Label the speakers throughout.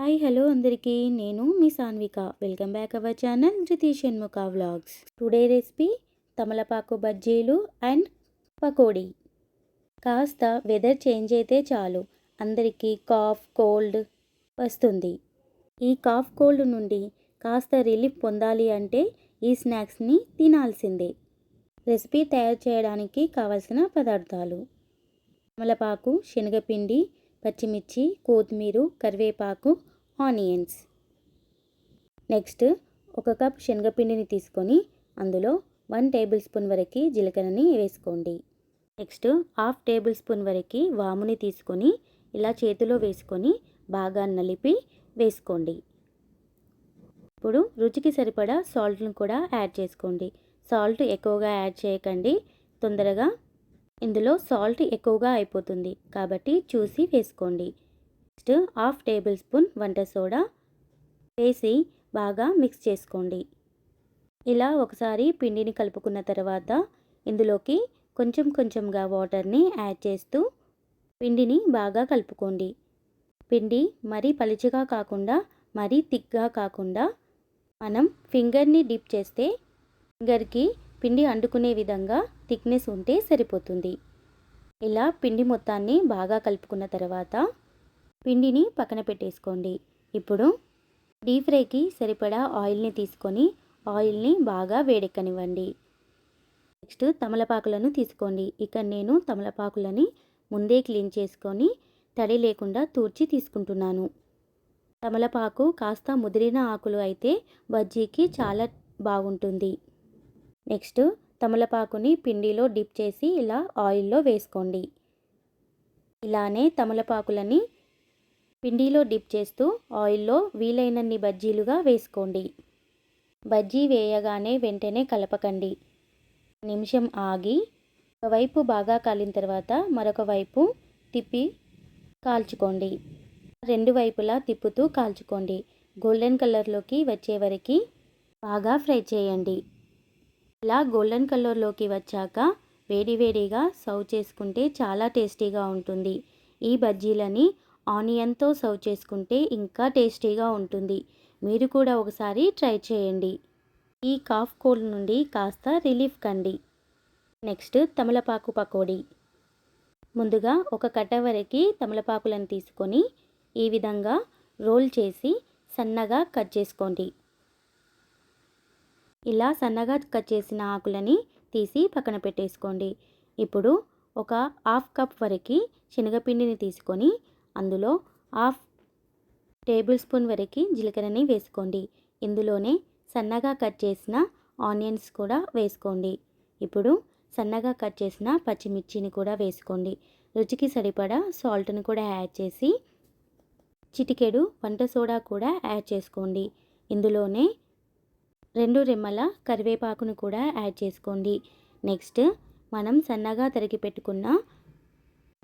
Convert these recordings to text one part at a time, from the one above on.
Speaker 1: Hi hello అందరికీ. నేను మీ Sanvika. Welcome back our channel జితీ Shanmukha vlogs. Today recipe తమలపాకు బజ్జీలు అండ్ పకోడీ. కాస్త వెదర్ చేంజ్ అయితే చాలు. అందరికీ కాఫ్ కోల్డ్ వస్తుంది. ఈ కాఫ్ కోల్డ్ నుండి కాస్త రిలీఫ్ పొందాలి అంటే ఈ స్నాక్స్ని తినాల్సిందే. రెసిపీ తయారు చేయడానికి కావలసిన పదార్థాలు. తమలపాకు శనగపిండి పచ్చిమిర్చి కొత్తిమీర కరివేపాకు ఆనియన్స్. నెక్స్ట్ ఒక కప్ శనగపిండిని తీసుకొని అందులో వన్ టేబుల్ స్పూన్ వరకు జీలకర్రని వేసుకోండి. నెక్స్ట్ హాఫ్ టేబుల్ స్పూన్ వరకు వాముని తీసుకొని ఇలా చేతిలో వేసుకొని బాగా నలిపి వేసుకోండి. ఇప్పుడు రుచికి సరిపడా సాల్ట్ను కూడా యాడ్ చేసుకోండి. సాల్ట్ ఎక్కువగా యాడ్ చేయకండి. తొందరగా ఇందులో సాల్ట్ ఎక్కువగా అయిపోతుంది కాబట్టి చూసి వేసుకోండి. నెక్స్ట్ హాఫ్ టేబుల్ స్పూన్ వంట సోడా వేసి బాగా మిక్స్ చేసుకోండి. ఇలా ఒకసారి పిండిని కలుపుకున్న తర్వాత ఇందులోకి కొంచెం కొంచెంగా వాటర్ని యాడ్ చేస్తూ పిండిని బాగా కలుపుకోండి. పిండి మరీ పలుచగా కాకుండా మరీ థిక్గా కాకుండా మనం ఫింగర్ని డిప్ చేస్తే ఫింగర్కి పిండి అండుకునే విధంగా థిక్నెస్ ఉంటే సరిపోతుంది. ఇలా పిండి మొత్తాన్ని బాగా కలుపుకున్న తర్వాత పిండిని పక్కన పెట్టేసుకోండి. ఇప్పుడు డీప్ ఫ్రైకి సరిపడా ఆయిల్ని తీసుకొని ఆయిల్ని బాగా వేడెక్కనివ్వండి. నెక్స్ట్ తమలపాకులను తీసుకోండి. ఇక్కడ నేను తమలపాకులని ముందే క్లీన్ చేసుకొని తడి లేకుండా తూర్చి తీసుకుంటున్నాను. తమలపాకు కాస్త ముదిరిన ఆకులు అయితే బజ్జీకి చాలా బాగుంటుంది. నెక్స్ట్ తమలపాకుని పిండిలో డిప్ చేసి ఇలా ఆయిల్లో వేసుకోండి. ఇలానే తమలపాకులని పిండిలో డిప్ చేస్తూ ఆయిల్లో వీలైనన్ని బజ్జీలుగా వేసుకోండి. బజ్జీ వేయగానే వెంటనే కలపకండి. నిమిషం ఆగి ఒకవైపు బాగా కాలిన తర్వాత మరొక వైపు తిప్పి కాల్చుకోండి. రెండు వైపులా తిప్పుతూ కాల్చుకోండి. గోల్డెన్ కలర్లోకి వచ్చే వరకు బాగా ఫ్రై చేయండి. ఇలా గోల్డెన్ కలర్లోకి వచ్చాక వేడివేడిగా సర్వ్ చేసుకుంటే చాలా టేస్టీగా ఉంటుంది. ఈ బజ్జీలని ఆనియన్తో సర్వ్ చేసుకుంటే ఇంకా టేస్టీగా ఉంటుంది. మీరు కూడా ఒకసారి ట్రై చేయండి. ఈ కాఫ్ కోల్డ్ నుండి కాస్త రిలీఫ్ కండి. నెక్స్ట్ తమలపాకు పకోడీ. ముందుగా ఒక కట్ట వరకు తమలపాకులను తీసుకొని ఈ విధంగా రోల్ చేసి సన్నగా కట్ చేసుకోండి. ఇలా సన్నగా కట్ చేసిన ఆకులని తీసి పక్కన పెట్టేసుకోండి. ఇప్పుడు ఒక హాఫ్ కప్ వరకు శనగపిండిని తీసుకొని అందులో హాఫ్ టేబుల్ స్పూన్ వరకు జీలకర్రని వేసుకోండి. ఇందులోనే సన్నగా కట్ చేసిన ఆనియన్స్ కూడా వేసుకోండి. ఇప్పుడు సన్నగా కట్ చేసిన పచ్చిమిర్చిని కూడా వేసుకోండి. రుచికి సరిపడా సాల్ట్ని కూడా యాడ్ చేసి చిటికెడు వంట సోడా కూడా యాడ్ చేసుకోండి. ఇందులోనే రెండు రెమ్మల కరివేపాకును కూడా యాడ్ చేసుకోండి. నెక్స్ట్ మనం సన్నగా తరిగి పెట్టుకున్న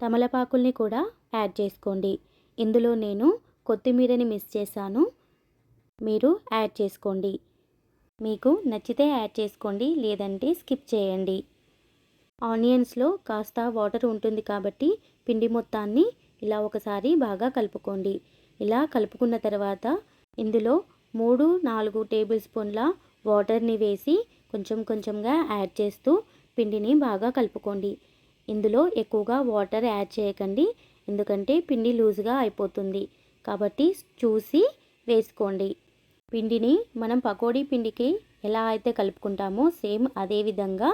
Speaker 1: తమలపాకుల్ని కూడా యాడ్ చేసుకోండి. ఇందులో నేను కొత్తిమీరని మిస్ చేశాను. మీరు యాడ్ చేసుకోండి. మీకు నచ్చితే యాడ్ చేసుకోండి లేదంటే స్కిప్ చేయండి. ఆనియన్స్లో కాస్త వాటర్ ఉంటుంది కాబట్టి పిండి మొత్తాన్ని ఇలా ఒకసారి బాగా కలుపుకోండి. ఇలా కలుపుకున్న తర్వాత ఇందులో మూడు నాలుగు టేబుల్ స్పూన్ల వాటర్ని వేసి కొంచెం కొంచెంగా యాడ్ చేస్తూ పిండిని బాగా కలుపుకోండి. ఇందులో ఎక్కువగా వాటర్ యాడ్ చేయకండి. ఎందుకంటే పిండి లూజ్గా అయిపోతుంది. కాబట్టి చూసి వేసుకోండి. పిండిని మనం పకోడీ పిండికి ఎలా అయితే కలుపుకుంటామో సేమ్ అదే విధంగా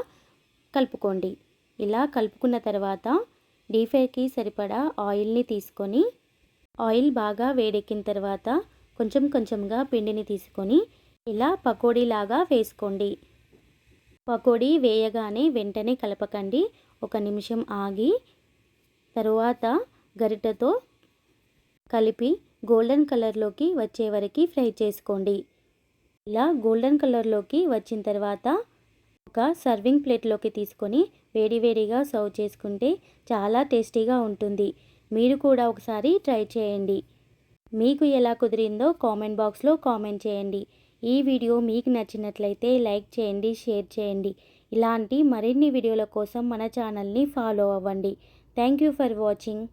Speaker 1: కలుపుకోండి. ఇలా కలుపుకున్న తర్వాత డీఫైకి సరిపడా ఆయిల్ని తీసుకొని ఆయిల్ బాగా వేడెక్కిన తర్వాత కొంచెం కొంచెంగా పిండిని తీసుకొని ఇలా పకోడీలాగా వేసుకోండి. పకోడీ వేయగానే వెంటనే కలపకండి. ఒక నిమిషం ఆగి తరువాత గరిటతో కలిపి గోల్డెన్ కలర్లోకి వచ్చే వరకు ఫ్రై చేసుకోండి. ఇలా గోల్డెన్ కలర్లోకి వచ్చిన తర్వాత ఒక సర్వింగ్ ప్లేట్లోకి తీసుకొని వేడివేడిగా సర్వ్ చేసుకుంటే చాలా టేస్టీగా ఉంటుంది. మీరు కూడా ఒకసారి ట్రై చేయండి. మీకు ఎలా కుదిరిందో కామెంట్ బాక్స్లో కామెంట్ చేయండి. ఈ వీడియో మీకు నచ్చినట్లయితే లైక్ చేయండి షేర్ చేయండి. ఇలాంటి మరిన్ని వీడియోల కోసం మన ఛానల్ని ఫాలో అవ్వండి. Thank you for watching.